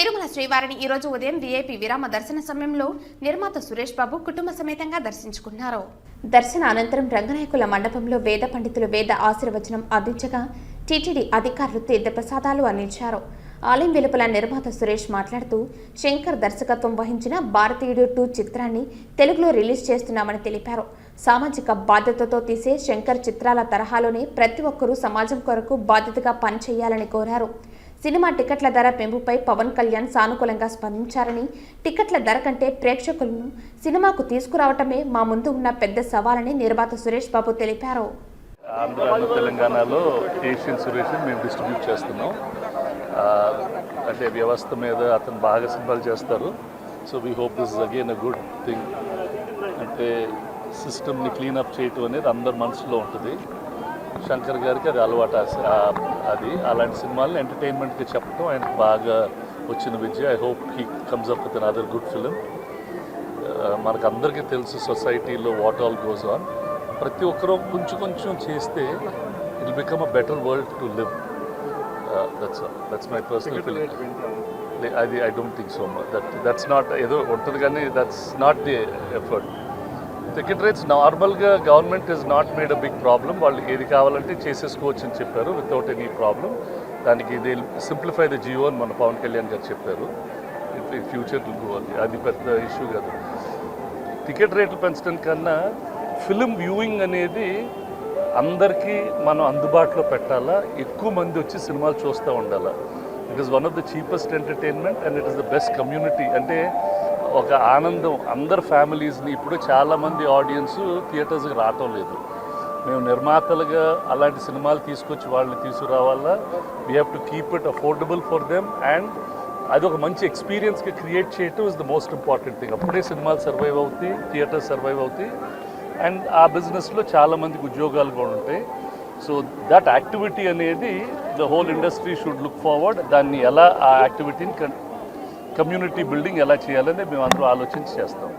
తిరుమల శ్రీవారిని ఈ రోజు ఉదయం వీఐపీ విరామ దర్శన సమయంలో నిర్మాత సురేష్ బాబు కుటుంబ సమేతంగా దర్శించుకున్నారు. దర్శన అనంతరం రంగనాయకుల మండపంలో వేద పండితులు వేద ఆశీర్వచనం అందించగా టీటీడీ అధికారులు తీర్థప్రసాదాలు అందించారు. ఆలయం వెలుపల నిర్మాత సురేష్ మాట్లాడుతూ శంకర్ దర్శకత్వం వహించిన భారతీయుడు టూ చిత్రాన్ని తెలుగులో రిలీజ్ చేస్తున్నామని తెలిపారు. సామాజిక బాధ్యతతో తీసే శంకర్ చిత్రాల తరహాలోనే ప్రతి ఒక్కరూ సమాజం కొరకు బాధ్యతగా పనిచేయాలని కోరారు. సినిమా టికెట్ల ధర పెంపుపై పవన్ కళ్యాణ్ సానుకూలంగా స్పందించారని టికెట్ల ధర కంటే ప్రేక్షకులను సినిమాకు తీసుకురావటమే మా ముందు ఉన్న పెద్ద సవాలని నిర్మాత సురేష్ బాబు తెలిపారు. తెలంగాణలో ఏషియన్ సురేష్ మేము డిస్ట్రిబ్యూట్ చేస్తున్నాం. అంటే వ్యవస్థ మీద అతను బాగా సినిమాలు చేస్తారు. So we hope this again a good thing అంటే సిస్టమ్ని క్లీనప్ చేయటం అనేది అందరి మనసులో ఉంటుంది. శంకర్ గారికి అది అలవాటు అది. అలాంటి సినిమాలను ఎంటర్టైన్మెంట్కి చెప్పడం ఆయనకు బాగా వచ్చిన విద్య. I hope he comes up with another good film మనకు అందరికీ తెలుసు సొసైటీలో వాట్ ఆల్ గోస్ ఆన్ ప్రతి ఒక్కరూ కొంచెం కొంచెం చేస్తే it become a better world to live that's that's my personal feeling అది I don't think so that that's not ఏదో ఉంటుంది కానీ that's not the effort ticket rates నార్మల్గా government is not made a big problem వాళ్ళు ఏది కావాలంటే చేసేసుకోవచ్చు అని చెప్పారు వితౌట్ ఎనీ ప్రాబ్లం దానికి ఇది సింప్లిఫై ద జియో అని మన పవన్ కళ్యాణ్ గారు చెప్పారు. ఫ్యూచర్ అది పెద్ద ఇష్యూ కాదు. టికెట్ రేట్లు పెంచడం కన్నా ఫిలిం వ్యూయింగ్ అనేది అందరికీ మనం అందుబాటులో పెట్టాలా? ఎక్కువ మంది వచ్చి సినిమాలు చూస్తూ ఉండాలా? It is one of the cheapest entertainment and it is the best community అంటే ఒక ఆనందం. అందరు ఫ్యామిలీస్ని ఇప్పుడు చాలామంది ఆడియన్స్ థియేటర్స్కి రావటం లేదు. మేము నిర్మాతలుగా అలాంటి సినిమాలు తీసుకొచ్చి వాళ్ళని తీసుకురావాలా? We have to keep it affordable for them and అది ఒక మంచి ఎక్స్పీరియన్స్గా క్రియేట్ చేయటం is the most important thing అప్పుడే సినిమాలు సర్వైవ్ అవుతాయి థియేటర్స్ సర్వైవ్ అవుతాయి. అండ్ ఆ బిజినెస్లో చాలామందికి ఉద్యోగాలు కూడా ఉంటాయి. సో దట్ యాక్టివిటీ అనేది the whole industry should look forward దాన్ని ఎలా ఆ యాక్టివిటీని కమ్యూనిటీ బిల్డింగ్ ఎలా చేయాలని మేము అందరూ ఆలోచించి చేస్తాం.